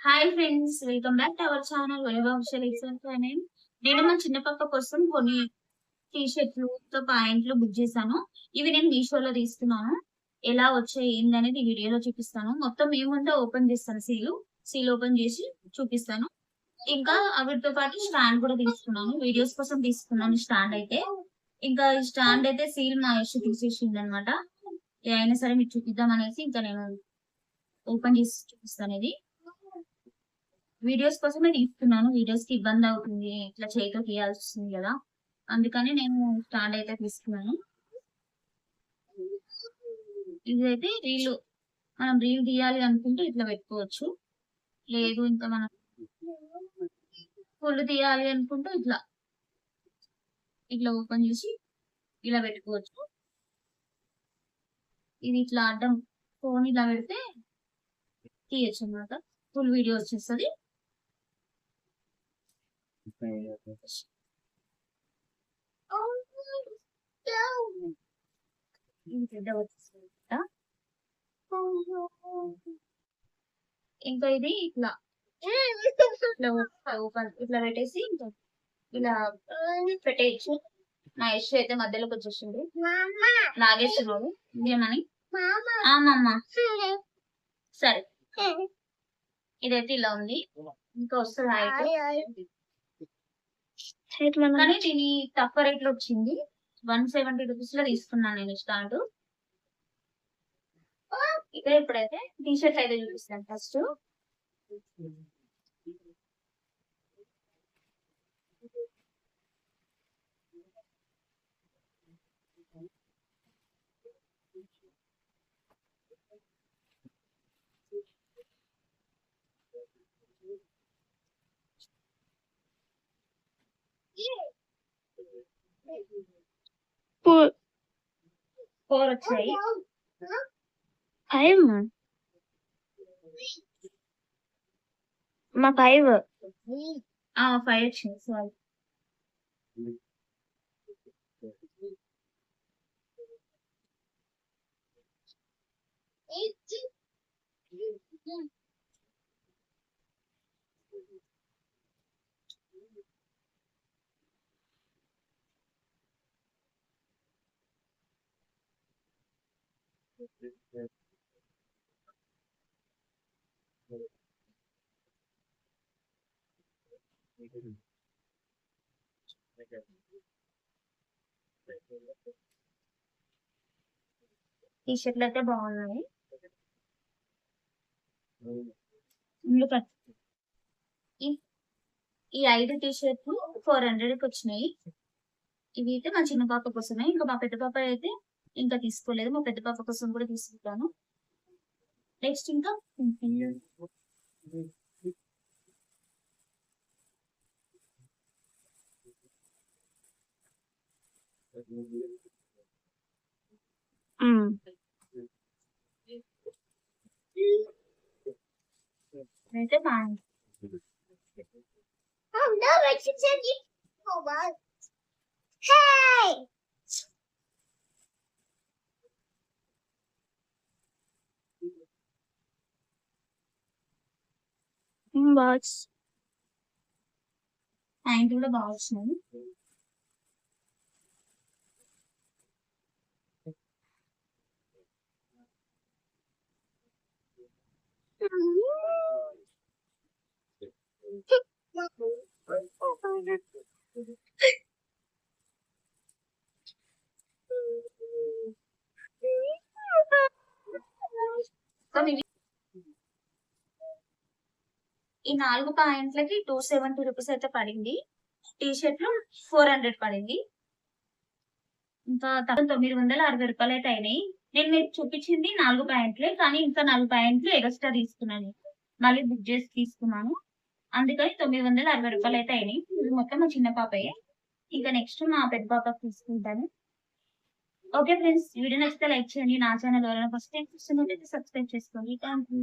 Hi friends welcome back to our channel Vaibhav నేను నేను మా చిన్న పక్క కోసం కొన్ని టీ షర్ట్లు తో పాయింట్లు బుక్ చేశాను. ఇవి నేను మీషోలో తీసుకున్నాను. ఎలా వచ్చాయి ఏందనేది వీడియోలో చూపిస్తాను. మొత్తం ఏముందో ఓపెన్ చేస్తాను సీలు సీల్ ఓపెన్ చేసి చూపిస్తాను. ఇంకా వీటితో పాటు స్టాండ్ కూడా తీసుకున్నాను. వీడియోస్ కోసం తీసుకున్నాను స్టాండ్ అయితే. ఇంకా ఈ స్టాండ్ అయితే సీల్ మా ఇష్యూ తీసేసింది అనమాట అయినా సరే మీరు చూపిద్దాం అనేసి ఇంకా నేను ఓపెన్ చేసి చూపిస్తాను ఇది. వీడియోస్ కోసమే తీస్తున్నాను. వీడియోస్కి ఇబ్బంది అవుతుంది. ఇట్లా చేతితో తీయాల్సి వస్తుంది కదా. అందుకని నేను స్టాండ్ అయితే తీసుకున్నాను. ఇదైతే రీల్. మనం రీల్ తీయాలి అనుకుంటే ఇట్లా పెట్టుకోవచ్చు. లేదు ఇంకా మనం ఫుల్ తీయాలి అనుకుంటే ఇట్లా. ఇట్లా ఓపెన్ చేసి ఇలా పెట్టుకోవచ్చు. ఇది ఇట్లా అడ్డం ఫోన్ ఇలా పెడితే తీయచ్చు అన్నమాట. ఫుల్ వీడియో వచ్చేస్తుంది ఇది పెద్ద వచ్చేస్తుంది అన్నమాట. ఇంకా ఇది ఇట్లా. ఇట్లా ఓపెన్ ఇట్లా పెట్టేసి ఇంకా ఇలా పెట్టేయచ్చు. నా యశ్ అయితే మధ్యలోకి వచ్చేసింది. లాగేస్తున్నాడు ఏమని ఆమమ్మ సరే. ఇదైతే ఇలా ఉంది. ఇంకా వస్తుంది కానీ దీని తక్కువ రేట్లో వచ్చింది. వన్ సెవెంటీ రూపీస్లో తీసుకున్నాను నేను స్టార్ట్ ఇక ఇప్పుడైతే టీ షర్ట్ అయితే చూపిస్తాను ఫస్ట్. ఫోర్ వచ్చాయి ఫైవ్ మా ఫైవ్ ఆ ఫైవ్ వచ్చింది సారీ టీ షర్ట్లు అయితే బాగున్నాయి. ఈ ఐదు టీ షర్ట్లు ఫోర్ హండ్రెడ్కి వచ్చినాయి. ఇవి అయితే మా చిన్న పాప కోసమే. ఇంకా మా పెద్ద పాప అయితే ఇంకా తీసుకోలేదు మా పెద్ద పాప కోసం కూడా తీసుకుంటాను నెక్స్ట్ ఇంకా అయితే బాగుంది Oh no, I should send you. Oh my. Hey! Box pant కూడా బాగా వచ్చినాయి సో ఈ నాలుగు పాయింట్లకి టూ సెవెంటీ రూపీస్ అయితే పడింది. టీ షర్ట్లు ఫోర్ హండ్రెడ్ పడింది. ఇంకా తొమ్మిది వందల అరవై రూపాయలు అయితే అయినాయి. నేను మీకు చూపించింది నాలుగు ప్యాంట్లే కానీ ఇంకా నాలుగు ప్యాంట్లు ఎక్స్ట్రా తీసుకున్నాను మళ్ళీ బుక్ చేసి తీసుకున్నాను. అందుకని తొమ్మిది వందల అరవై రూపాయలు అయితే అయినాయి. ఇది మొత్తం మా చిన్న పాపయ్యే ఇంకా నెక్స్ట్ మా పెద్ద పాపకి తీసుకుంటాను. ఓకే ఫ్రెండ్స్ వీడియో నచ్చితే లైక్ చేయండి. నా ఛానల్ ఎవరైనా ఫస్ట్ టైం చూస్తున్నట్లయితే సబ్స్క్రైబ్ చేసుకోండి. Thank you